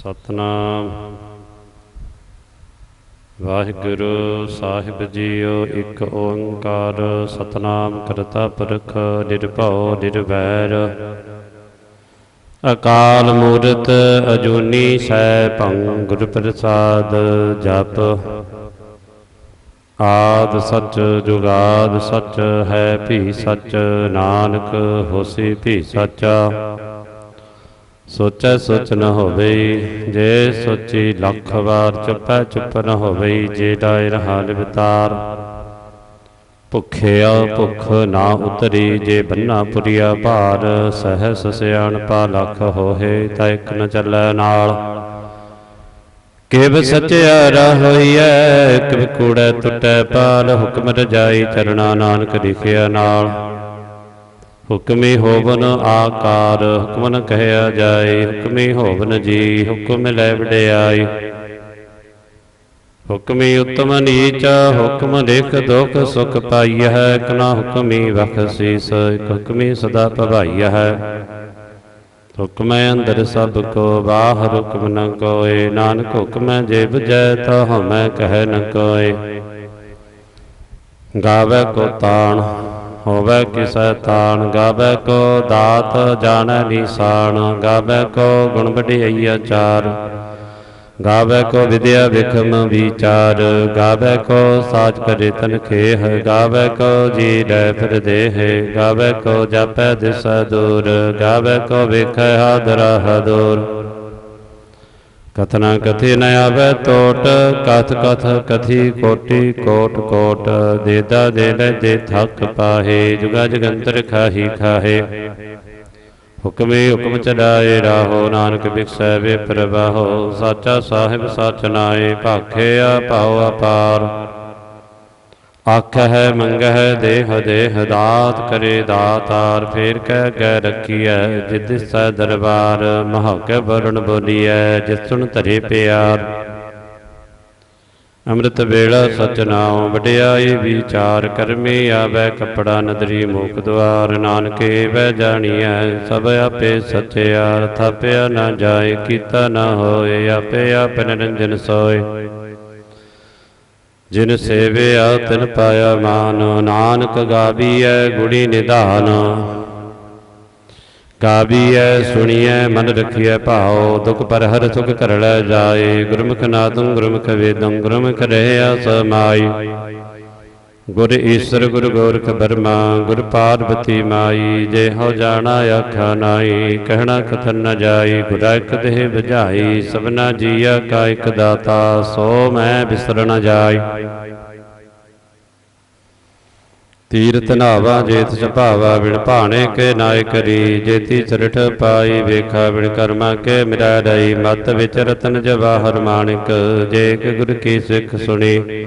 ਸਤਨਾਮ। ਵਾਹਿਗੁਰੂ ਸਾਹਿਬ JIO ਇੱਕ ਓੰਕਾਰ, ਸਤਨਾਮ ਕਰਤਾ ਪੁਰਖ, ਨਿਰਭਉ, ਨਿਰਵੈਰ। ਅਕਾਲ ਮੂਰਤ ਅਜੂਨੀ ਸੈ ਭੰ ਗੁਰ ਪ੍ਰਸਾਦ ਜਪ। ਆਦ ਸੱਚ ਜੁਗਾਦ ਸੱਚ, ਹੈ ਭੀ ਸੱਚ, ਨਾਨਕ ਹੋਸੀ ਭੀ ਸੱਚਾ। ਸੋਚੈ ਸੋਚ ਨ ਹੋਵੇ, ਜੇ ਸੋਚੀ ਲੱਖ ਵਾਰ ਚੁੱਪੈ ਚੁੱਪ ਨ ਹੋਵੇ, ਜੇ ਡਾਇ ਰਹਾ ਲਿਵਤਾਰ ਭੁਖਿਆ ਭੁਖ ਨਾ ਉਤਰੀ, ਜੇ ਬੰਨਾ ਪੁਰੀਆ ਭਾਰ, ਸਹਸ ਸਿਆਣਪਾ ਲੱਖ ਹੋਏ ਤਾਂ ਇੱਕ ਨ ਚੱਲੈ ਨਾਲ। ਕਿਵ ਸਚਿਆਰਾ ਹੋਈਐ, ਕਿਵ ਕੂੜੈ ਟੁੱਟੈ ਪਾਲ, ਹੁਕਮ ਰਜਾਈ ਚਰਣਾ ਨਾਨਕ ਲਿਖਿਆ ਨਾਲ। ਹੁਕਮੀ ਹੋਵਨ ਆਕਾਰ ਹੁਕਮ ਨ ਕਹਿਆ ਜਾਏ, ਹੁਕਮੀ ਹੋਵਨ ਜੀ, ਹੁਕਮ ਲੈ ਵਡਿਆਈ ਹੁਕਮੀ ਉਤਮ ਨੀਚ, ਹੁਕਮ ਲਿਖ ਦੁਖ ਸੁਖ ਪਾਈਐ, ਕਨਾ ਹੁਕਮੀ ਬਖਸ਼ੀਸ ਇਕ ਹੁਕਮੀ ਸਦਾ ਭਵਾਈਐ। ਹੁਕਮੈ ਅੰਦਰ ਸਭ ਕੋ, ਬਾਹਰ ਹੁਕਮ ਨ ਕੋਏ, ਨਾਨਕ ਹੁਕਮ ਜੇ ਬੁਝੈ ਤਾ ਹਮੈ ਕਹਿ ਨ ਕੋਏ। ਗਾਵੇ ਕੋ ਤਾਣ ਹੋਵੇ ਕਿਸੈ ਤਾਣ, ਗਾਵੇ ਕੋ ਦਾਤ, ਜਾਣੈ ਨਿਸ਼ਾਨ ਗਾਵੇ ਕੋ ਗੁਣ ਵਡਿਆਈਆ ਚਾਰ। ਗਾਵੇ ਕੋ ਵਿਦਿਆ ਵਿਖਮ ਵਿਚਾਰ, ਗਾਵੇ ਕੋ ਸਾਚ ਕਰੇ ਤਨ ਖੇਹ, ਗਾਵੇ ਕੋ ਜੀ ਲੈ ਫਿਰ ਦੇਹ, ਗਾਵੇ ਕੋ ਜਾਪੈ ਦਿਸੈ ਦੂਰ, ਗਾਵੇ ਕੋ ਵੇਖੈ ਹਾਦਰਾ ਹਦੂਰ। ਕਥਨਾ ਕਥੀ ਨ ਆਵੇ ਟੋਟ ਕਥ ਕਥ ਕਥੀ ਕੋਟੀ ਕੋਟ ਕੋਟ ਦੇਦਾ ਦੇ ਲੈ ਦੇ ਥਕ ਪਾਹੇ, ਜੁਗਾ ਜਗੰਤਰ ਖਾਹੀ ਖਾਹੇ। ਹੁਕਮੇ ਹੁਕਮ ਚਲਾਏ ਰਾਹੋ, ਨਾਨਕ ਬਿਕਸੈ ਵੇ ਪ੍ਰਵਾਹੋ ਸਾਚਾ ਸਾਹਿਬ ਸਚ ਨਾਏ ਭਾਖਿਆ ਭਾਉ ਅਪਾਰ। ਆਖ ਹੈ ਮੰਗ ਹੈ ਦੇਹ ਦੇਹ, ਦਾਤ ਕਰੇ ਦਾਤਾਰ, ਫੇਰ ਕਹਿ ਗੈ ਰਖੀਐ ਜਿਤ ਸੈ ਦਰਬਾਰ, ਮਹਾਕੇ ਵਰਣ ਬੋਲੀਐ, ਜਿਸ ਸੁਣ ਧਰੇ ਪਿਆਰ। ਅੰਮ੍ਰਿਤ ਵੇਲਾ ਸਚ ਨਾਉ, ਵਡਿਆਈ ਵਿਚਾਰ ਕਰਮੀ ਆਵੈ, ਕਪੜਾ ਨਦਰੀ ਮੂਕ ਦਵਾਰ ਨਾਨਕੇ ਵੈ ਜਾਣੀਐ, ਸਭ ਆਪੇ ਸਚਿਆਰ ਥਾਪਿਆ ਨਾ ਜਾਏ, ਕੀਤਾ ਨਾ ਹੋਏ, ਆਪੇ ਆਪ ਨਿਰੰਜਨ ਸੋਏ। ਜਿਨ ਸੇਵਿਆ ਤਿਨ ਪਾਇਆ ਮਾਨ, ਨਾਨਕ ਗਾਵੀਐ ਗੁੜੀ ਨਿਧਾਨ। ਗਾਵੀਐ ਸੁਣੀਐ, ਮਨ ਰਖੀਐ ਭਾਉ, ਦੁਖ ਪਰ ਹਰ ਸੁਖ ਕਰ ਜਾਏ। ਗੁਰਮੁਖ ਨਾਦੰ ਗੁਰਮੁਖ ਵੇਦੰ, ਗੁਰਮੁਖ ਰਹਿਆ ਸਮਾਈ। ਗੁਰ ਈਸ਼ਰ ਗੁਰ ਗੋਰਖ ਬਰਮਾ ਗੁਰ ਪਾਰਬਤੀ ਮਾਈ, ਜੇ ਹੋ ਜਾਣਾ ਆਖਾ ਨਾਈ, ਕਹਿਣਾ ਕਥਨ ਨ ਜਾਈ, ਗੁਰਾ ਇਕ ਦੇਹ ਬੁਝਾਈ ਸਭਨਾ ਜੀਆ ਕਾ ਇਕ ਦਾਤਾ, ਸੋ ਮੈਂ ਬਿਸਰ ਨ ਜਾਈ। ਤੀਰਤ ਨਾਵਾ ਜੇਤ ਸੁਭਾਵਾ ਬਿਨ ਭਾਣੇ ਕੇ ਨਾਇ ਕਰੀ, ਜੇਤੀ ਚਰਠ ਪਾਈ, ਵੇਖਾ ਬਿਨ ਕਰਮਾ ਕੇ ਮਿਰਾ ਰਹੀ ਮਤ ਵਿਚ ਰਤਨ ਜਵਾਹਰ ਮਾਣਿਕ ਜੇ ਇਕ ਗੁਰ ਕੀ ਸਿੱਖ ਸੁਣੀ।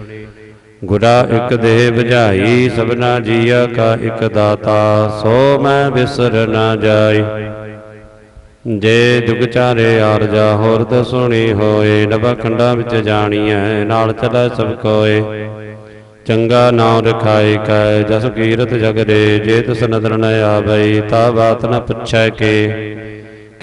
ਗੁਰਾ ਇਕ ਦੇਹ ਬੁਝਾਈ ਸਭਨਾ ਜੀਆ ਕਾ ਇਕ ਦਾਤਾ ਸੋ ਮੈਂ ਬਿਸਰ ਨਾ ਜਾਈ। ਜੇ ਜੁਗ ਚਾਰੇ ਆਰਜਾ ਹੋਰ ਤ ਸੁਣੀ ਹੋਏ ਨਵਾ ਖੰਡਾਂ ਵਿੱਚ ਜਾਣੀਐ ਨਾਲ ਚਲੈ ਸਭ ਕੋਏ। ਚੰਗਾ ਨਾਮ ਰਖਾਇ ਕੈ ਜਸ ਕੀਰਤ ਜਗ ਰੇ ਜੇ ਤਿਸ ਨਦਰ ਨ ਆਵਈ ਤਾ ਬਾਤ ਨ ਪੁੱਛੈ ਕੇ।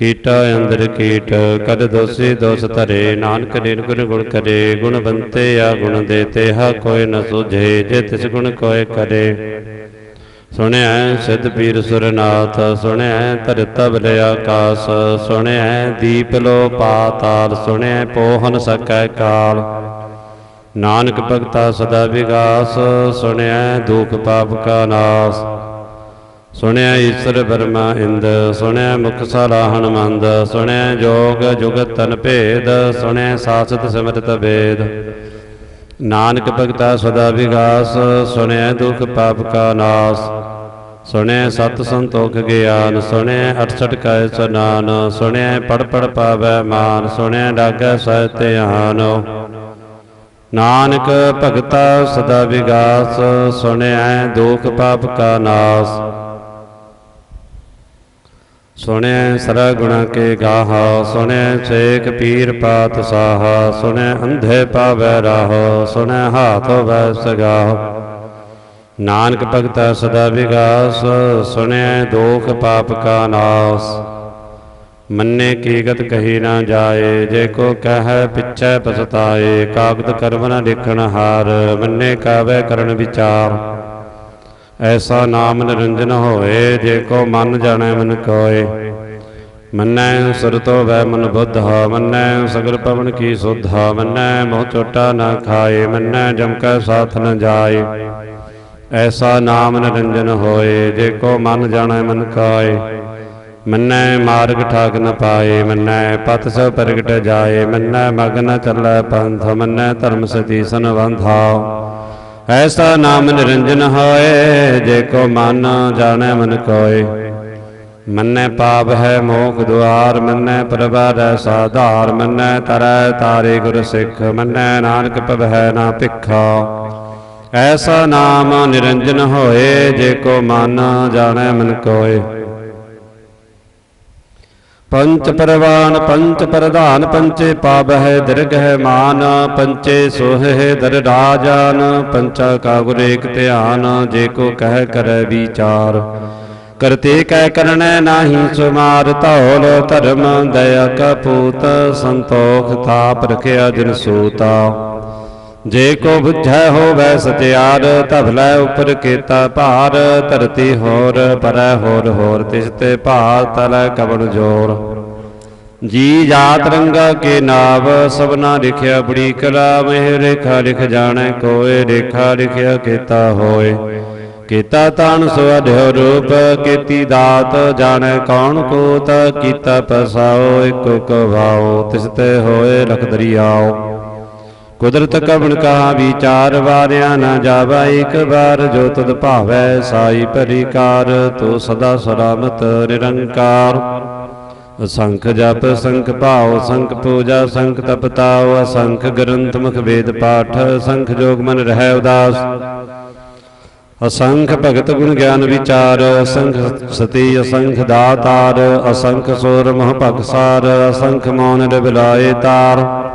ਕੀਟਾ, ਅੰਦਰ ਕੀਟ, ਕਦ ਦੋਸੀ ਦੋਸ ਧਰੇ, ਨਾਨਕ ਨਿਰਗੁਣ ਗੁਣ ਕਰੇ, ਗੁਣ ਬੰਤੇ ਆ ਗੁਣ ਦੇਤੇ, ਹਾ ਕੋਈ ਨ ਸੁਝੇ, ਜੇ ਤਿਸ ਗੁਣ ਕੋਇ ਕਰੇ। ਸੁਣਿਆ ਸਿੱਧ ਪੀਰ ਸੁਰਨਾਥ ਸੁਣਿਆ ਧਰਤ ਬਲੇ ਆਕਾਸ ਸੁਣਿਆ ਦੀਪ ਲੋ ਪਾਤਾਲ ਸੁਣਿਆ ਪੋਹਨ ਸਕੈ ਕਾਲ। ਨਾਨਕ ਭਗਤਾ ਸਦਾ ਵਿਗਾਸ ਸੁਣਿਆ ਦੁਖ ਪਾਪ ਕਾ ਨਾਸ। ਸੁਣਿਆ ਈਸ਼ਰ ਬਰਮਾ ਇੰਦ, ਸੁਣਿਆ ਮੁਖ ਸਾਲਾ ਹਨਮੰਦ, ਸੁਣਿਆ ਜੋਗ ਜੁਗਤ ਤਨ ਭੇਦ, ਸੁਣਿਆ ਸਾਸਤ ਸਿਮਰਤ ਵੇਦ ਨਾਨਕ ਭਗਤਾ ਸਦਾ ਵਿਗਾਸ, ਸੁਣਿਆ ਦੁਖ ਪਾਪ ਕਾ ਨਾਸ। ਸੁਣਿਆ ਸਤ ਸੰਤੋਖ ਗਿਆਨ, ਸੁਣਿਆ 68 ਕੈ ਸਨਾਨ, ਸੁਣਿਆ ਪੜ ਪੜ ਪਾਵੈ ਮਾਨ, ਸੁਣਿਆ ਲਾਗੈ ਸਹਿ ਧਿਆਨ। ਨਾਨਕ ਭਗਤਾ ਸਦਾ ਵਿਗਾਸ, ਸੁਣਿਆ ਦੁਖ ਪਾਪ ਕਾ ਨਾਸ। ਸੁਣਿਆ ਸਰਾ ਗੁਣਾ ਕੇ ਗਾਹਾ ਸੁਣੈ ਸੇਖ ਪੀਰ ਪਾਤ ਸਾਹਾ ਸੁਣੈ ਅੰਧੇ ਪਾਵੈ ਰਾਹ ਸੁਣੈ ਹਾਥ ਵੈ ਸਗਾਹ। ਨਾਨਕ ਭਗਤਾ ਸਦਾ ਵਿਗਾਸ ਸੁਣਿਆ ਦੋਖ ਪਾਪ ਕਾ ਨਾਸ। ਮੰਨੇ ਕੀਗਤ ਕਹੀ ਨਾ ਜਾਏ, ਜੇ ਕੋ ਕਹੈ ਪਿਛੈ ਪਸਤਾਏ ਕਾਗਦ ਕਰਮ ਨ ਲਿਖਣ ਹਾਰ, ਮੰਨੇ ਕਾਵੇ ਕਰਨ ਵਿਚਾਰ। ਐਸਾ ਨਾਮ ਨਿਰੰਜਨ ਹੋਏ ਜੇ ਕੋ ਮਨ ਜਾਣੈ ਮਨ ਕੋਏ। ਮੰਨੈ ਸੁਰਤੋ ਵੈ ਮਨ ਬੁੱਧ ਮੰਨੈ ਸਗਲ ਪਵਨ ਕੀ ਸੁਧ ਮੰਨੈ ਮੋਹ ਚੋਟਾ ਨਾ ਖਾਏ, ਮੰਨੈ ਜਮ ਕੈ ਸਾਥ ਨ ਜਾਏ। ਐਸਾ ਨਾਮ ਨਿਰੰਜਨ ਹੋਏ, ਜੇ ਕੋ ਮਨ ਜਾਣੈ ਮਨ ਕਾਏ। ਮੰਨੈ ਮਾਰਗ ਠਾਕ ਨ ਪਾਏ, ਮੰਨੈ ਪਤ ਸੋ ਪ੍ਰਗਟ ਜਾਏ, ਮੰਨੈ ਮਗਨ ਚੱਲੈ ਪੰਥ, ਮੰਨੈ ਧਰਮ ਸਤੀ ਸੰਬੰਧਾ ਐਸਾ ਨਾਮ ਨਿਰੰਜਨ ਹੋਏ, ਜੇ ਕੋ ਮਨ ਜਾਣੈ ਮਨ ਕੋਏ। ਮੰਨੈ ਪਾਪ ਹੈ ਮੋਖ ਦੁਆਰ, ਮੰਨੈ ਪ੍ਰਭਾਰੈ ਸਾਧਾਰ, ਮੰਨੈ ਤਰੈ ਤਾਰੇ ਗੁਰ ਸਿੱਖ, ਮੰਨੈ ਨਾਨਕ ਪਵਹਿ ਨਾ ਭਿਖਾ। ਐਸਾ ਨਾਮ ਨਿਰੰਜਨ ਹੋਏ, ਜੇ ਕੋ ਮਨ ਜਾਣੈ ਮਨ ਕੋਏ। ਪੰਚ ਪਰਵਾਨ ਪੰਚ ਪ੍ਰਧਾਨ ਪੰਚੇ ਪਾਵਹਿ ਦਿਰਗਹਿ ਮਾਨ, ਪੰਚੇ ਸੋਹਿ ਦਰ ਰਾਜਾਨ ਪੰਚਾ ਕਾ ਗੁਰ ਏਕ ਧਿਆਨ, ਜੇ ਕੋ ਕਹਿ ਕਰੈ ਵਿਚਾਰ। ਕਰਤੇ ਕੈ ਕਰਣੈ ਨਾਹੀ ਸੁਮਾਰ, ਧੌਲ ਧਰਮ ਦਇਆ ਕਪੂਤ ਸੰਤੋਖ ਥਾਪ ਰਖਿਆ ਜਿਨ ਸੂਤਾ। ਜੇ ਕੋ ਬੁਝੈ ਹੋਵੈ ਸਤਿਆਰ ਧਵਲੇ ਉਪਰ ਕੀਤਾ ਭਾਰ, ਧਰਤੀ ਹੋਰ, ਪਰੈ ਹੋਰ ਹੋਰ ਤਿਸ ਤੇ ਭਾਰ ਤਲੈ ਕਵਣ ਜੋਰ। ਜੀ ਜਾਤ ਰੰਗਾ ਕੇ ਨਾਵ, ਸਭਨਾ ਲਿਖਿਆ ਬੜੀ ਕਲਾ, ਮਹਿ ਰੇਖਾ ਲਿਖ ਜਾਣੈ ਕੋਏ, ਰੇਖਾ ਲਿਖਿਆ ਕੀਤਾ ਹੋਏ। ਕੀਤਾ ਤਾਨ ਸੋ ਰੂਪ, ਕੀਤੀ ਦਾਤ, ਜਾਣੈ ਕੌਣ ਕੋਤ, ਕੀਤਾ ਪਸਾਓ, ਇਕੋ ਕਵਾਓ ਤਿਸ ਤੇ ਹੋਏ ਲਖ ਦਰਿਆਓ। ਕੁਦਰਤ ਕਵਣ ਕਹਾ ਵਿਚਾਰ ਵਾਰਿਆ ਨਾ ਜਾਵਾ ਇੱਕ ਵਾਰ, ਜੋ ਤਦ ਭਾਵੈ ਸਾਈ ਪਰਿਕਾਰ, ਤੋ ਸਦਾ ਸਲਾਮਤ ਨਿਰੰਕਾਰ। ਅਸੰਖ ਜਪ ਸੰਖ ਭਾਉ ਸੰਖ ਪੂਜਾ ਸੰਖ ਤਪਤਾਉ, ਅਸੰਖ ਗ੍ਰੰਥ ਮੁਖ ਵੇਦ ਪਾਠ ਸੰਖ ਜੋਗ ਮਨ ਰਹਿ ਉਦਾਸ। ਅਸੰਖ ਭਗਤ ਗੁਣ ਗਿਆਨ ਵਿਚਾਰ, ਅਸੰਖ ਸਤੀ, ਅਸੰਖ ਦਾਤਾਰ, ਅਸੰਖ ਸੋਰ ਮਹ ਭਗਸਾਰ ਅਸੰਖ ਮੌਨ ਰਬਿਲਾਏ ਤਾਰ।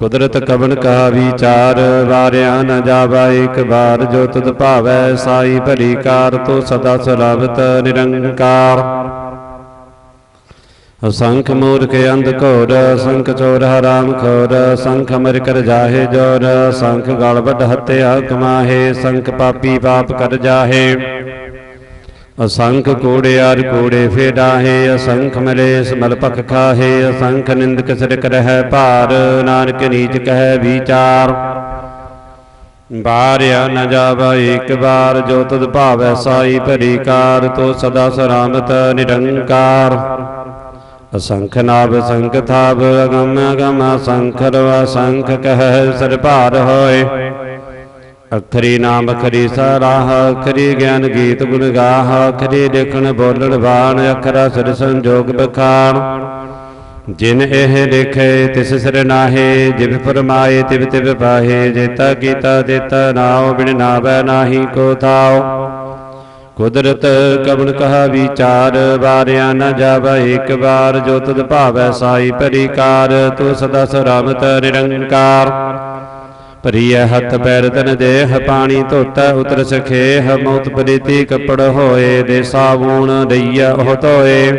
ਕੁਦਰਤ ਕਵਨ ਕਾ ਵਿਚਾਰ, ਵਾਰਿਆ ਨ ਜਾਵਾ ਇੱਕ ਬਾਰ ਜੋ ਤੁਧ ਭਾਵੈ ਸਾਈ ਭਲੀ ਕਾਰ, ਤੋ ਸਦਾ ਸਲਾਵਤ ਨਿਰੰਕਾਰ। ਅਸੰਖ ਮੂਰਖ ਅੰਧ ਘੋਰ, ਅਸੰਖ ਚੋਰ ਹਰਾਮ ਖੋਰ, ਅਸੰਖ ਮਰ ਕਰ ਜਾਹੇ ਜੋਰ, ਅਸੰਖ ਗਲ ਵੱਡ ਹੱਤਿਆ ਕਮਾਹੇ ਸੰਖ ਪਾਪੀ ਪਾਪ ਕਰ ਜਾਹੇ। ਅਸੰਖ ਕੂੜਿਆਰ ਕੂੜੇ ਫੇਡਾਹੇ, ਅਸੰਖ ਮਲੇਸ ਮਲ ਪਖ ਖਾਹੇ, ਅਸੰਖ ਨਿੰਦਕ ਸਿਰ ਕਰਹਿ ਭਾਰ, ਨਾਨਕ ਨੀਚ ਕਹਿ ਵਿਚਾਰ। ਬਾਰਿਆ ਨ ਜਾਵਾ ਏਕ ਬਾਰ ਜੋ ਤੁਧ ਭਾਵੈ ਸਾਈ ਭਰੀ ਕਾਰ ਤੋ ਸਦਾ ਸਰਾਮਤ ਨਿਰੰਕਾਰ। ਅਸੰਖ ਨਾਭ ਸੰਖ ਥਾਪ ਅਗਮ ਅਗਮ ਅਸੰਖ ਰਵਾ ਸੰਖ ਕਹਿ ਸਰ ਹੋਏ। ਅਖਰੀ ਨਾਮ ਅਖਰੀ ਸਰਾਹ, ਅਖਰੀ ਗਿਆਨ ਗੀਤ ਗੁਣ ਗਾਹ, ਅਖਰੀ ਦੇਖਣ ਬੋਲਣ ਬਾਣ, ਅਖਰਾ ਸਿਰ ਸੰਜੋਗ ਬਖਾਣ। ਜਿਨ ਇਹ ਲਿਖੇ, ਤਿਸ ਸਿਰ ਨਾਹੇ ਜਿਵ ਫਰਮਾਏ, ਤਿਵ ਤਿਵ ਪਾਹੇ, ਜੇਤਾ ਕੀਤਾ ਦੇਤਾ ਨਾਉ, ਬਿਨ ਨਾਵੈ ਨਾਹੀ ਕੋ ਥਾਉ। ਕੁਦਰਤ ਕਵਣ ਕਹਾ ਵਿਚਾਰ, ਵਾਰਿਆ ਨ ਜਾਵਾ ਇੱਕ ਵਾਰ, ਜੋ ਤਦ ਭਾਵੈ ਸਾਈ ਪਰਿਕਾਰ, ਤੂੰ ਸਦਾ ਸਰਾਮਤ ਨਿਰੰਕਾਰ। ਭਰੀਐ ਹੱਥ ਪੈਰ ਤਨ ਦੇਹ ਪਾਣੀ ਧੋਤਾ ਉਤਰ ਸਖੇਹ ਮੌਤ ਪ੍ਰੀਤੀ ਕੱਪੜ ਹੋਏ ਦੇ ਸਾਬੂਣ ਦਈਆ ਉਹ ਧੋਏ।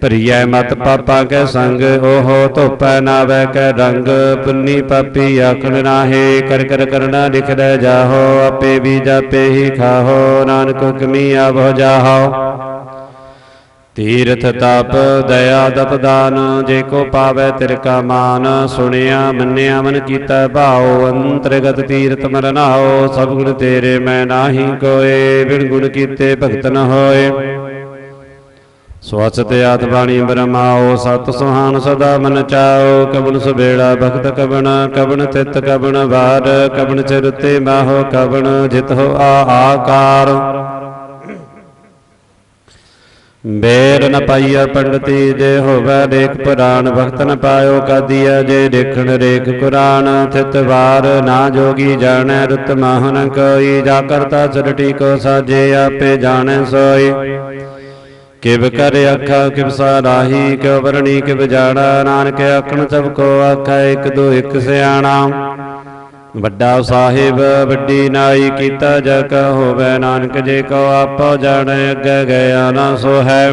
ਭਰੀਐ ਮਤ ਪਾਪਾ ਕੈ ਸੰਗ ਉਹ ਧੋਪੈ ਨਾਵੈ ਕੈ ਰੰਗ। ਪੁੰਨੀ ਪਾਪੀ ਆਖਣ ਨਾਹੇ ਕਰ ਕਰ ਕਰਨਾ ਲਿਖਦਾ ਜਾਹੋ ਆਪੇ ਵੀ ਜਾਪੇ ਹੀ ਖਾਹੋ। ਨਾਨਕ ਹੁਕਮੀ ਆਵੋ ਜਾਹੋ। ਤੀਰਥ ਤਪ, ਦਇਆ ਦਪਦਾਨ ਜੇ ਕੋ ਪਾਵੈ ਤਿਰ ਕਾ ਮਾਨ, ਸੁਣਿਆ, ਮੰਨਿਆ, ਮਨ ਕੀਤਾ ਭਾਉ, ਅੰਤਰਗਤ ਤੀਰਥ ਮਰਨਾਓ ਸਭ ਗੁਣ ਤੇਰੇ ਮੈਂ ਨਾਹੀ ਕੋਏ, ਬਿਨ ਗੁਣ ਕੀਤੇ ਭਗਤ ਨ ਹੋਏ। ਸਵਸਤ ਆਤ ਬਾਣੀ ਬ੍ਰਹਮਾਓ ਸਤ ਸੁਹਾਨ ਸਦਾ ਮਨ ਚਾਓ ਕਬਨ ਸੁਬੇੜਾ ਭਗਤ ਕਬਨ ਕਬਨ ਤਿਤ ਕਬਨ ਵਾਰ ਕਬਨ ਚਰਤੇ ਮਾਹੋ ਕਬਨ ਜਿਤ ਹੋ ਆ ਆਕਾਰ। ਬੇਰ ਨ ਪਾਈਆ ਪੰਡਤੀ, ਜੇ ਹੋਵੇ ਦੇਖ ਪੁਰਾਣ ਭਗਤ ਨ ਪਾਇਓ ਕਾਦੀਆ ਜੇ ਦੇਖਣ ਰੇਖ ਕੁਰਾਨ ਥਿਤ ਵਾਰ ਨਾ ਜੋਗੀ ਜਾਣੈ, ਰੁਤ ਮਾਹਨ ਕੋਈ, ਜਾ ਕਰਤਾ ਸਰਟੀ ਕੋ ਸਾਜੇ, ਆਪੇ ਜਾਣੈ ਸੋਈ। ਕਿਵ ਕਰ ਆਖਾ, ਕਿਵ ਸਾਰਾਹੀ ਕਿਵ ਵਰਣੀ, ਕਿਵ ਜਾਣਾ, ਨਾਨਕ ਆਖਣ ਸਭ ਕੋ ਆਖਾ, ਇਕ ਦੋ ਇਕ ਸਿਆਣਾ। ਵੱਡਾ ਸਾਹਿਬ, ਵੱਡੀ ਨਾਈ ਕੀਤਾ ਜਾ ਕਾ ਹੋਵੇ ਨਾਨਕ ਜੇ ਕੋ ਆਪੋ ਜਾਣੈ, ਅੱਗੇ ਗਿਆ ਨਾ ਸੋ ਹੈ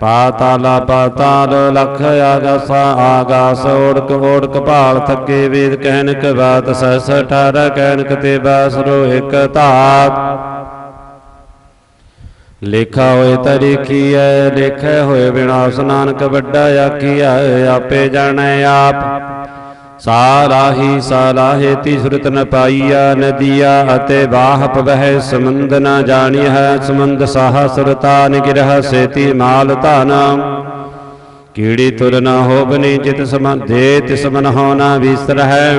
ਪਾਤਾਲਾ ਪਾਤਾਲ ਲਖ ਆਗਾਸਾ, ਆਗਾਸ ਓੜਕ ਓੜਕ ਭਾਲ ਥੱਕੇ ਵੇਦ, ਕਹਿਨਕ ਬਾਤ ਸਸ ਠਾਰ, ਕਹਿਨਕ ਤੇ ਬਾਸਰੋ ਇਕ ਧਾਤ। ਲੇਖਾ ਹੋਏ ਤਰੀਖੀਐ ਲੇਖੇ ਹੋਏ ਵਿਨਾਸ਼ ਨਾਨਕ ਵੱਡਾ ਆਖੀਐ, ਆਪੇ ਜਾਣੈ ਆਪ। ਸਾਰਾਹੀ ਸਾਲਾਹੇ ਤੀ ਨ ਪਾਈਆ ਨਦੀਆ ਅਤੇ ਬਾਹ ਪਵਹਿ ਸਮੁੰਦ ਨ ਜਾਣੀਐ, ਸਮੁੰਦ ਸਾਹ ਸੁਰਤਾ ਨਿਗਰਹ ਸੇਤੀ ਮਾਲ ਧਨ। ਕੀੜੀ ਤੁਰ ਨ ਹੋਬਨੀ ਜਿਤ ਸਮ ਦੇ ਤਿਸ ਮਨ ਹੋ ਨ ਵਿਸਰਹਿ।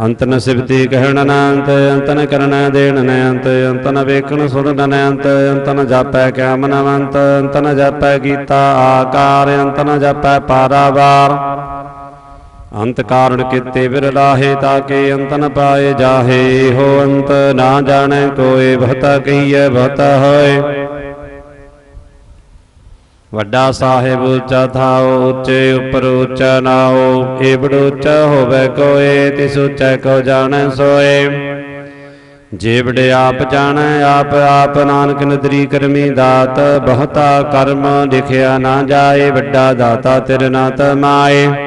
ਅੰਤਨ ਸਿਵਤੀ ਕਹਿਣ ਅਨੰਤ ਅੰਤਨ ਕਰਨ ਦੇਣ ਨ ਅੰਤ ਅੰਤਨ ਵੇਖਣ ਸੁਣ ਨ ਅੰਤ ਅੰਤਨ ਜਾਪੈ ਕਿਆ ਮਨਵੰਤ ਅੰਤਨ ਜਾਪੈ ਗੀਤਾ ਆਕਾਰ, ਅੰਤ ਅੰਤਨ ਜਾਪੈ ਪਾਰਾਵਾਰ। ਅੰਤ ਕਾਰਣ ਕਿਤੇ ਵਿਰਲਾਹੇ ਤਾਕੇ ਅੰਤ ਨ ਪਾਏ ਜਾਹੇ, ਹੋ ਅੰਤ ਨਾ ਜਾਣੈ ਕੋਏ ਬਹੁਤਾ ਕਹੀਐ ਬਹੁਤਾ ਹੋਏ। ਵੱਡਾ ਸਾਹਿਬ ਉੱਚਾ ਥਾਓ ਉੱਚੇ ਉਪਰ ਉੱਚਾ ਨਾਉ ਏਵੜ ਉੱਚਾ ਹੋਵੇ ਕੋਏ, ਤਿਸ ਉੱਚਾ ਕੋ ਜਾਣੈ ਸੋਏ। ਜੇਵੜ ਆਪ ਜਾਣੈ, ਆਪ ਆਪ ਨਾਨਕ ਨਦਰੀ ਕਰਮੀ ਦਾਤ, ਬਹੁਤਾ ਕਰਮ ਲਿਖਿਆ ਨਾ ਜਾਏ, ਵੱਡਾ ਦਾਤਾ ਤਿਰ ਨਾ ਤਮਾਏ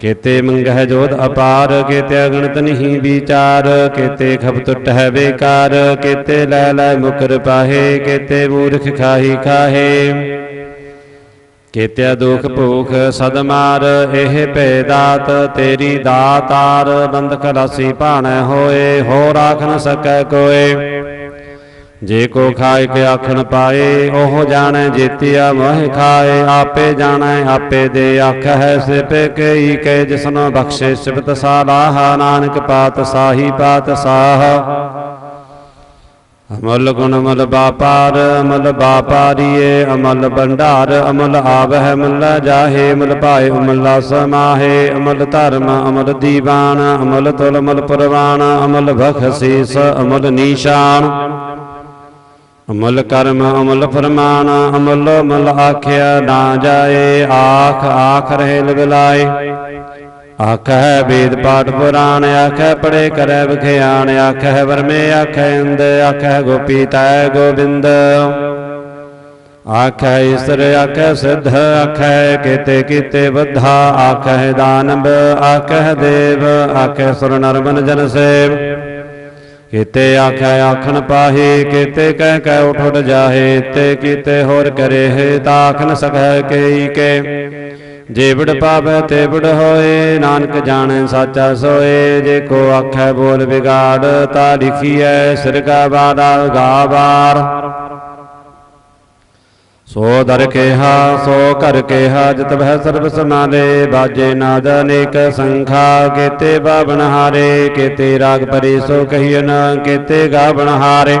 ਕੇਤੇ ਮੰਗਹਿ ਜੋਧ ਅਪਾਰ, ਕੇਤੇ ਅਗਣਤ ਨਹੀਂ ਵਿਚਾਰ, ਕੇਤੇ ਖਬ ਟੁੱਟ ਹੈ ਬੇਕਾਰ, ਕੇਤੇ ਲੈ ਲੈ ਮੁਕਰ ਪਾਹੇ, ਕੇਤੇ ਮੂਰਖ ਖਾਹੀ ਖਾਹੇ। ਕੇਤਿਆ ਦੁਖ ਭੂਖ ਸਦ ਮਾਰ, ਇਹ ਭੇ ਦਾਤ ਤੇਰੀ ਦਾਤਾਰ ਬੰਦ ਖਲਾਸੀ ਭਾਣੈ ਹੋਏ ਹੋ ਰਾਖ ਨ ਸਕੈ ਕੋਏ। ਜੇ ਕੋ ਖਾਇ ਕੇ ਆਖਣ ਪਾਏ, ਉਹ ਜਾਣੈ ਜੇਤਿਆ ਮੋਹਿ ਖਾਏ। ਆਪੇ ਜਾਣੈ, ਆਪੇ ਦੇ ਆਖ ਹੈ ਸਿਪੇ ਕਈ ਕੇ ਜਿਸਨੋ ਬਖਸ਼ੇ ਸਿਬਤ ਸਾਲਾਹ। ਨਾਨਕ ਪਾਤ ਸਾਹੀ ਪਾਤ ਸਾਹ। ਅਮਲ ਗੁਣ ਅਮਲ ਬਾਪਾਰ ਅਮਲ ਬਾਪਾਰੀਏ ਅਮਲ ਭੰਡਾਰ, ਅਮਲ ਆਵਹਿ ਮੁੱਲ ਜਾਹੇ। ਮੁੱਲ ਭਾਏ ਅਮਲ ਸਮਾਹੇ। ਅਮਲ ਧਰਮ, ਅਮਲ ਦੀਵਾਨ। ਅਮਲ ਤੁਲ ਅਮਲ ਪਰਵਾਨ। ਅਮਲ ਬਖਸ਼ੀਸ, ਅਮਲ ਨੀਸ਼ਾਨ। ਅਮਲ ਕਰਮ, ਅਮਲ ਫਰਮਾਨ, ਅਮਲ ਅਮਲ ਆਖਿਆ ਨਾ ਜਾਏ, ਆਖ ਆਖ ਰਹੇ ਲਗਲਾਏ। ਆਖੈ ਵੇਦ ਪਾਠ ਪੁਰਾਣ ਆਖੈ ਪੜੇ ਕਰੈ ਵਿਖਿਆਣ ਆਖੈ ਵਰਮੇ ਆਖੈ ਇੰਦ ਆਖੈ ਗੋਪੀ ਤੈ ਗੋਬਿੰਦ। ਆਖੈ ਈਸਰ ਆਖੈ ਸਿੱਧ ਆਖੈ ਕੀਤੇ ਕੀਤੇ ਵਧਾ ਆਖੈ ਦਾਨਵ ਆਖੈ ਦੇਵ ਆਖੈ ਸੁਰ ਨਰਮਨ ਜਨ ਸੇਵ। ਕੀਤੇ ਆਖੈ ਆਖਣ ਪਾਹੀ, ਕੀਤੇ ਕਹਿ ਕਹਿ ਉਠ ਉਠ ਜਾਹੇ, ਤੇ ਕੀਤੇ ਹੋਰ ਕਰੇ ਹੈ ਤਾਂ ਆਖਣ ਸਕੈ ਕੇਈ ਕੇ। ਜੇ ਪਾਵੈ ਤੇ ਹੋਏ, ਨਾਨਕ ਜਾਣੈ ਸਾਚਾ ਸੋਏ, ਜੇ ਕੋ ਆਖੈ ਬੋਲ ਵਿਗਾੜ, ਤਾ ਲਿਖੀਐ ਸਿਰਗਾ ਬਾੜਾ ਗਾਵਾਰ ਸੋ ਦਰ ਕੇਹਾ, ਸੋ ਕਰ ਕੇਹਾ, ਜਿਤ ਬਹਿ ਸਰਬ ਸਮਾਲੇ ਬਾਜੇ ਨਾਦ ਅਨੇਕ ਸੰਖਾ, ਕੇਤੇ ਬਾਵਨ ਹਾਰੇ, ਕੇਤੇ ਰਾਗ ਪਰੇ ਸੋ ਕਹੀਨ ਕੇਤੇ ਗਾਵਨ ਹਾਰੇ।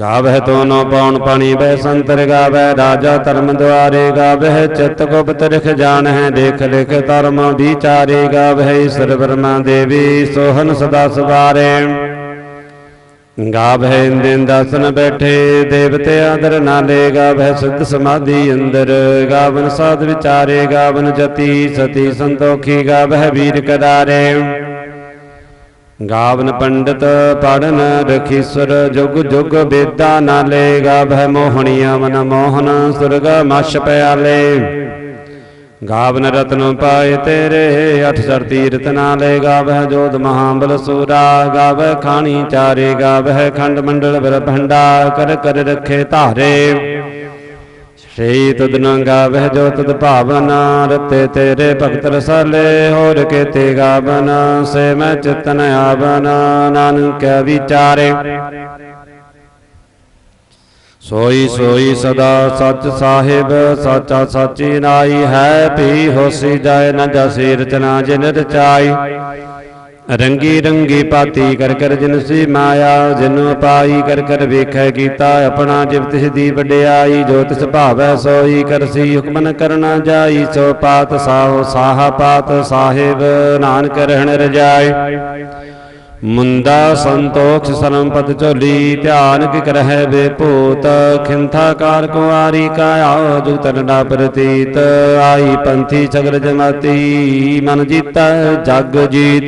ਗਾਵਹਿ ਤੋਨੋ ਪਾਉਣ ਪਾਣੀ, ਬਹਿ ਸੰਤਰ ਗਾਵਹਿ, ਰਾਜਾ ਧਰਮ ਦੁਆਰੇ, ਗਾਵਹਿ ਚਿਤ ਗੁਪਤ ਰਿਖ ਜਾਣਹਿ, ਦੇਖ ਲਿਖ ਧਰਮ ਵਿਚਾਰੇ, ਗਾਵਹਿ ਈਸ਼ਰ ਬਰਮਾ ਦੇਵੀ, ਸੋਹਨ ਸਦਾ ਸਵਾਰੇ। ਗਾਵਹਿ ਇੰਦਿਨ ਦਾਸਨ ਬੈਠੇ, ਦੇਵਤੇ ਆਦਰ ਨਾਲੇ ਗਾਭੈ ਸਿੱਧ ਸਮਾਧੀ ਅੰਦਰ। ਗਾਵਨ ਸਾਧ ਵਿਚਾਰੇ, ਗਾਵਨ ਜਤੀ, ਸਤੀ ਸੰਤੋਖੀ ਗਾਵਹਿ ਵੀਰ ਕਦਾਰੇ ਗਾਵਨ ਪੰਡਤ ਪੜਨ ਰਖੀਸਰ, ਜੁਗ ਜੁਗ ਬੇਦਾ ਨਾਲੇ ਗਾਵਹਿ ਮੋਹਣੀਆਂ ਮਨ ਮੋਹਨ, ਸੁਰਗ ਮਛ ਪਿਆਲੇ। ਗਾਵਨ ਰਤਨ ਪਾਏ ਤੇਰੇ ਅਠ ਸਰ ਤੀਰਤ ਨਾਲੇ ਗਾਵਹਿ ਜੋਧ ਮਹਾਬਲ ਸੂਰਾ, ਗਾਵਹਿ ਖਾਣੀ ਚਾਰੇ, ਗਾਵਹਿ ਖੰਡ ਮੰਡਲ ਬਰ ਭੰਡਾ ਕਰ ਕਰ ਰਖੇ ਧਾਰੇ। ਸ੍ਰੀ ਤੁਧ ਨ ਗਾਵਹਿ ਜੋ ਤੁਧ ਭਾਵਨਾ ਰਤੇ ਤੇਰੇ ਭਗਤ ਰਸਾਲੇ, ਹੋਰ ਕੇਤੇ ਗਾਵਨ ਸੇ ਮੈਂ ਚਿਤਨ ਆਵਨ ਨਾਨਕ ਵਿਚਾਰੇ। ਸੋਈ ਸੋਈ ਸਦਾ ਸੱਚ ਸਾਹਿਬ, ਸਾਚਾ ਸਾਚੀ ਨਾਈ ਹੈ, ਭੀ ਹੋਸੀ ਜਾਏ ਨ ਜਸੀ ਰਚਨਾ ਜਿਨ ਰਚਾਈ। ਰੰਗੀ ਰੰਗੀ ਪਾਤੀ ਕਰ ਕਰ ਜਿਨਸੀ ਮਾਇਆ, ਜਿਨੁ ਪਾਈ ਕਰ ਕਰ ਵੇਖੈ ਕੀਤਾ ਆਪਣਾ ਜਿਵ ਤਿਸ ਦੀ ਵਡਿਆਈ, ਜੋ ਤਿਸ ਭਾਵੈ ਸੋਈ ਕਰਸੀ ਹੁਕਮਨ ਕਰਨਾ ਜਾਈ, ਸੋ ਪਾਤ ਸਾਹੋ ਸਾਹ ਪਾਤ ਸਾਹਿਬ, ਨਾਨਕ ਰਹਿਣ ਰਜਾਈ। ਮੁੰਦਾ ਸੰਤੋਖ ਸਰਮਪਤ ਝੋਲੀ, ਧਿਆਨ ਕਿ ਕਰਹਿ ਵੇ ਖਿੰਥਾ ਕਾਰ ਕੁਆਰੀ ਕਾਇਆ ਜੁਗ ਤਰਨਾ ਪ੍ਰਤੀਤ। ਆਈ ਪੰਥੀ ਸਗਲ ਜਮਾਤੀ, ਮਨ ਜੀਤਾ ਜਗ ਜੀਤ।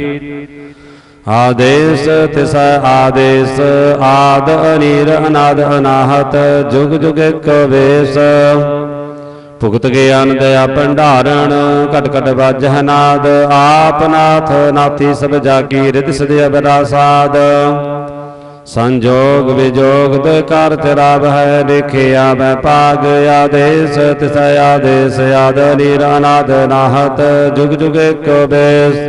ਆਦੇਸ ਤਿਸ ਆਦੇਸ, ਆਦ ਅਨੀਰ ਅਨਾਦ ਅਨਾਹਤ, ਜੁਗ ਜੁਗ ਕਵੇਸ਼ ਭੁਗਤ ਗਿਆਨ ਦਇਆ ਭੰਡਾਰਣ ਘਟ ਘਟ ਵਾਜਹ ਨਾਦ। ਆਪ ਨਾਥ, ਨਾਥੀ ਸਭ ਜਾ ਕੀ ਰਿਦ ਸਦਿ ਅਬਰਾ ਸਾਧ ਸੰਜੋਗ ਵਿਜੋਗ ਤੇ ਕਰ ਤੇਰਾ ਬਹਿ ਲਿਖਿਆ ਮੈਂ ਭਾਗ ਆਦੇਸ, ਤਿਸ ਆਦੇਸ ਆਦ ਅਨੀਰ ਨਾਹਤ, ਜੁਗ ਜੁਗ ਇਕ ਵੇਸ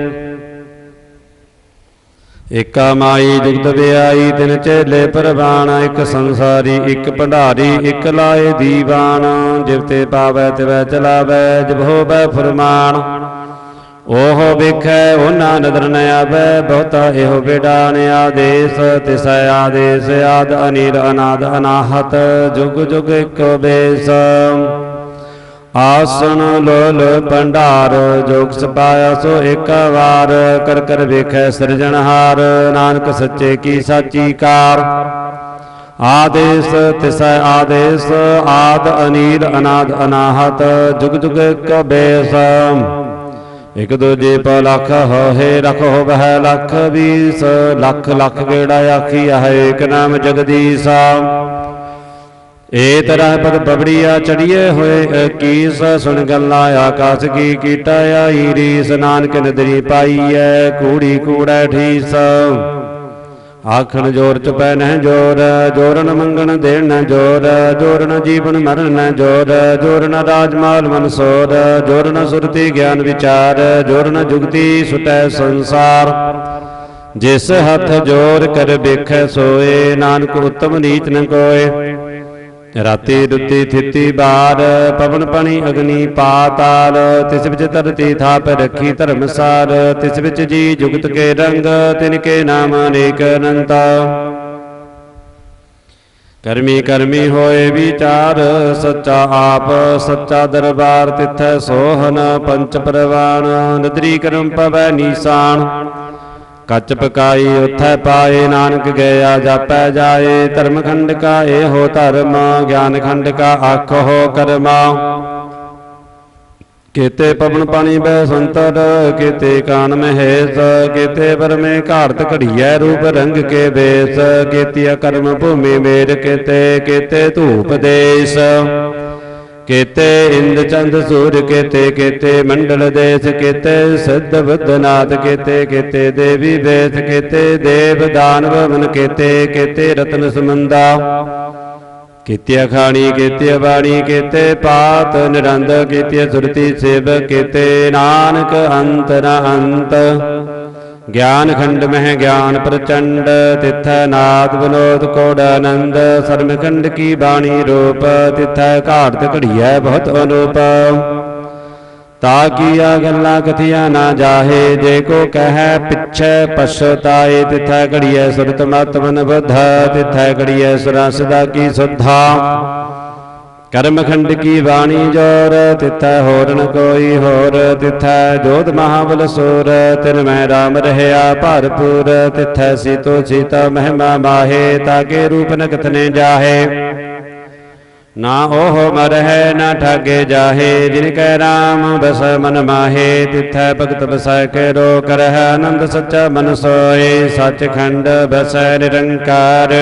ਏਕਾ ਮਾਈ ਜੁਗਤ ਵਿਆਈ, ਤਿਨ ਚੇਲੇ ਪਰਵਾਨ, ਇੱਕ ਸੰਸਾਰੀ, ਇੱਕ ਭੰਡਾਰੀ, ਇੱਕ ਲਾਏ ਦੀਵਾਨ। ਜਿਵ ਤੇ ਪਾਵੈ ਤਿਵੈ ਚਲਾਵੈ ਜਬ ਹੋਵੈ ਫਰਮਾਨ। ਉਹ ਵੇਖੈ, ਉਹਨਾਂ ਨਦਰ ਨ ਆਵੈ, ਬਹੁਤਾ ਇਹੋ ਵਿਡਾਨ ਆਦੇਸ, ਤਿਸ ਆਦੇਸ, ਆਦ ਅਨੀਰ ਅਨਾਦ ਅਨਾਹਤ, ਜੁਗ ਜੁਗ ਇਕ ਬੇਸ। ਆਸਣ ਲੋਲ ਭੰਡਾਰ, ਜੋਗ ਸਪਾਇਆ ਸੋ ਇੱਕ ਵਾਰ, ਕਰ ਕਰ ਵੇਖੈ ਸਿਰਜਣਹਾਰ, ਨਾਨਕ ਸੱਚੇ ਕੀ ਸਾਚੀ ਕਾਰ। ਆਦੇਸ, ਤਿਸ ਆਦੇਸ, ਆਦ ਅਨੀਰ ਅਨਾਦ, ਅਨਾਹਤ, ਜੁਗ ਜੁਗ ਕਬੇਸ ਬੇਸ। ਇਕ ਦੂਜੇ ਪਾ ਲੱਖ ਹੋਏ ਰਖ ਹੋਵਹਿ ਲੱਖ ਵੀਸ। ਲੱਖ ਲੱਖ ਗੇੜਾ ਆਖੀ ਹੈ ਇਕ ਨਾਮ ਜਗਦੀਸਾ। ਏ ਤਰ੍ਹਾਂ ਪਦ ਬਬੜੀਆ ਚੜੀਏ ਹੋਏ ਕੀਸ ਸੁਣ ਗੱਲਾਂ ਆਕਾਸ ਕੀ ਕੀਟਾ ਆਈ ਰੀਸ। ਨਾਨਕ ਨਦਰੀ ਪਾਈਐ, ਕੂੜੀ ਕੂੜੈ ਠੀਸ। ਆਖਣ ਜੋਰ ਚ ਪੈ ਨਹਿ ਜੋਰ ਜੋਰਨ ਮੰਗਣ ਦੇਣ ਨ ਜੋਰ ਜੋਰਨ ਜੀਵਨ ਮਰਨ ਨ ਜੋਰ ਜੋਰਨ ਰਾਜਮਾਲ ਮਨਸੋਰ ਜੋਰਨ ਸੁਰਤੀ ਗਿਆਨ ਵਿਚਾਰ ਜੋਰਨ ਜੁਗਤੀ ਸੁਟੈ ਸੰਸਾਰ। ਜਿਸ ਹੱਥ ਜੋਰ ਕਰ ਵੇਖੈ ਸੋਏ, ਨਾਨਕ ਉਤਮ ਨੀਤ ਨ ਕੋਏ। ਰਾਤੀ ਦੁੱਤੀ ਥਿਤੀ ਬਾਰ, ਪਵਨ ਪਣੀ ਅਗਨੀ ਪਾਤਾਲ, ਤਿਸ ਵਿੱਚ ਧਰਤੀ ਥਾਪ ਰੱਖੀ ਧਰਮਸਾਰ ਤਿਸ ਵਿੱਚ ਜੀ ਜੁਗਤ ਕੇ ਰੰਗ, ਤਿਨ ਕੇ ਨਾਮ ਅਨੇਕ ਅਨੰਤ। ਕਰਮੀ ਕਰਮੀ ਹੋਏ ਵਿਚਾਰ, ਸੱਚਾ ਆਪ, ਸੱਚਾ ਦਰਬਾਰ ਤਿਥੈ ਸੋਹਨ, ਪੰਚ ਪ੍ਰਵਾਨ, ਨਦਰੀ ਕਰਮ ਪਵੈ ਨੀਸਾਨ। ਕੱਚ ਪਕਾਈ ਉਥੈ ਪਾਏ, ਨਾਨਕ ਗਿਆ, ਜਾਪੈ ਜਾਏ ਧਰਮ ਖੰਡ ਕਾ ਇਹੋ ਧਰਮ, ਗਿਆਨ ਖੰਡ ਕਾ ਆਖੋ ਕਰਮਾ। ਕੀਤੇ ਪਵਨ ਪਾਣੀ ਬੈ ਸੰਤਰ, ਕੀਤੇ ਕਾਨ ਮਹੇਸ਼, ਕੀਤੇ ਬਰਮੇ ਘਾੜਤ ਘੜੀਐ ਰੂਪ ਰੰਗ ਕੇ ਬੇਸ ਕੀਤੀ ਕਰਮ ਭੂਮੀ ਮੇਰ ਕੀਤੇ ਕੀਤੇ ਧੂਪ ਦੇਸ। ਕੀਤੇ ਇੰਦ ਚੰਦ ਸੂਰ, ਕੀਤੇ ਕੀਤੇ ਮੰਡਲ ਦੇਸ, ਕੀਤੇ ਸਿੱਧ ਬੁੱਧਨਾਥ, ਕੀਤੇ ਕੀਤੇ ਦੇਵੀ ਵੇਸ, ਕੀਤੇ ਦੇਵ ਦਾਨਵ ਮਨ ਕੀਤੇ ਕੀਤੇ ਰਤਨ ਸਮੰਦਾ। ਕੀਤੇ ਖਾਣੀ ਕੀਤੇ ਬਾਣੀ, ਕੀਤੇ ਪਾਤ ਨਿਰੰਦ ਕੀਤੇ ਸੁਰਤੀ ਸੇਵ ਕੀਤੇ ਨਾਨਕ ਅੰਤ ਨਾ ਅੰਤ। ਗਿਆਨ ਖੰਡ ਮਹਿ ਗਿਆਨ ਪ੍ਰਚੰਡ ਤਿਥੈ ਨਾਦ ਬਨੋਦ ਕੋੜ ਆਨੰਦ ਸਰਮਖੰਡ ਕੀ ਬਾਣੀ ਰੂਪ ਤਿਥੈ ਘਾੜਤ ਘੜੀਐ ਬਹੁਤ ਅਨੂਪ ਤਾ ਕੀਆ ਗੱਲਾਂ ਕਥੀਆਂ ਨਾ ਜਾਹੇ ਜੇ ਕੋ ਕਹੈ ਪਿਛੈ ਪਛਤਾਏ ਤਿਥੈ ਘੜੀਐ ਸੁਰਤ ਮਤ ਮਨ ਬੁੱਧ ਤਿਥੈ ਘੜੀਐ ਸੁਰਾ ਸਦਾ ਕੀ ਸੁਧਾ ਕਰਮ ਖੰਡ ਕੀ ਬਾਣੀ ਜੋਰ, ਤਿਥੈ ਹੋਰਨ ਕੋਈ ਹੋਰ, ਤਿਥੈ ਜੋਤ ਮਹਾਬਲ ਸੂਰ, ਤਿਨ ਮੈਂ ਰਾਮ ਰਹਿਆ ਭਰਪੂਰ, ਤਿਥੈ ਸੀਤੋ ਸੀਤਾ ਮਹਿਮਾ ਮਾਹੇ ਤਾਕੇ ਰੂਪ ਨ ਕਥਨੇ ਜਾਹੇ। ਨਾ ਉਹ ਮਰਹਿ, ਨਾ ਠਾਗੇ ਜਾਹੇ, ਜਿਨ ਕੈ ਰਾਮ ਬਸ ਮਨ ਮਾਹੇ, ਤਿਥੈ ਭਗਤ ਬਸੈ ਕੇ ਰੋ ਕਰਹਿ, ਆਨੰਦ ਸੱਚਾ ਮਨ ਸੋਏ, ਸੱਚਖੰਡ ਬਸੈ ਨਿਰੰਕਾਰ।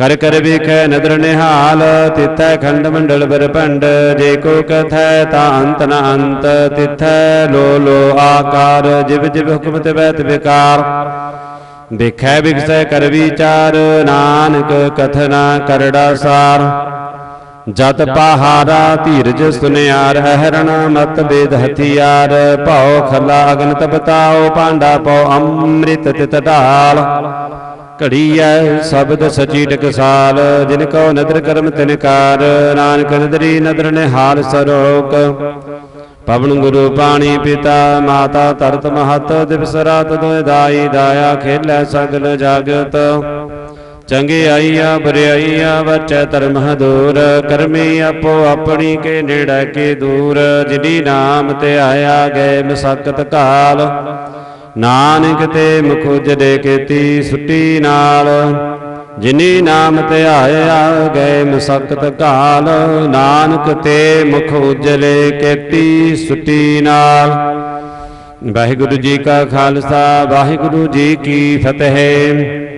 ਕਰ ਕਰ ਵੇਖੈ ਨਦਰ ਨਿਹਾਲ ਤਿਥੈ ਖੰਡ ਮੰਡਲ ਬਰਪੰਡ ਜੇ ਕੋ ਕਥੈ ਤਾ ਅੰਤ ਨ ਅੰਤ ਤਿਥੈ ਲੋ ਲੋ ਆਕਾਰ ਜਿਵ ਜਿਵ ਹੁਕਮ ਤੇ ਬੈਤ ਵਿਕਾਰ। ਵੇਖੈ ਵਿਗਸੈ ਕਰ ਵਿਚਾਰ ਨਾਨਕ ਕਥਨਾ ਕਰੜਾ ਸਾਰ। ਜਤ ਪਹਾਰਾ ਧੀਰਜ ਸੁਨਿਆਰ ਅਹਰਣ ਮਤ ਬੇਦ ਹਥਿਆਰ। ਭਉ ਖਲਾ ਅਗਨ ਤਪਤਾਓ ਪਾਂਡਾ ਪਉ ਅੰਮ੍ਰਿਤ ਤਿਤ ਢਾਲ। ਘੜੀਐ ਸ਼ਬਦ ਸਚੀ ਟਕਸਾਲ। ਜਿਨ ਕੋ ਨਦਰ ਕਰਮ ਤਿਨ ਕਾਰ ਨਾਨਕ ਨਦਰੀ ਨਦਰ ਨਿਹਾਲ ਸਰੋਕ। ਪਵਨ ਗੁਰੂ ਪਾਣੀ ਪਿਤਾ ਮਾਤਾ ਤਰਤ ਮਹਤ ਦਿਵਸ ਰਾਤ ਦੋਇ ਦਾਈ ਦਾਇਆ ਖੇਲੇ ਸਗਲ ਜਗਤ। ਚੰਗਿਆਈਆ ਬਰਿਆਈਆ ਵਚੈ ਧਰਮ ਦੂਰ ਕਰਮੀ ਆਪੋ ਆਪਣੀ ਕੇ ਨੇੜਾ ਕੇ ਦੂਰ। ਜਿਨੀ ਨਾਮ ਤੇ ਆਇਆ ਗਏ ਮਸਕਤ ਕਾਲ। ਨਾਨਕ ਤੇ ਮੁਖ ਉਜੜੇ ਕੀਤੀ ਸੁੱਟੀ ਨਾਲ। ਜਿਨੀ ਨਾਮ ਤੇ ਆਇਆ ਗਏ ਮਸਕਤ ਕਾਲ ਨਾਨਕ ਤੇ ਮੁਖ ਉਜਲੇ ਕੀਤੀ ਸੁੱਟੀ ਨਾਲ। ਵਾਹਿਗੁਰੂ ਜੀ ਕਾ ਖਾਲਸਾ, ਵਾਹਿਗੁਰੂ ਜੀ ਕੀ ਫਤਿਹ।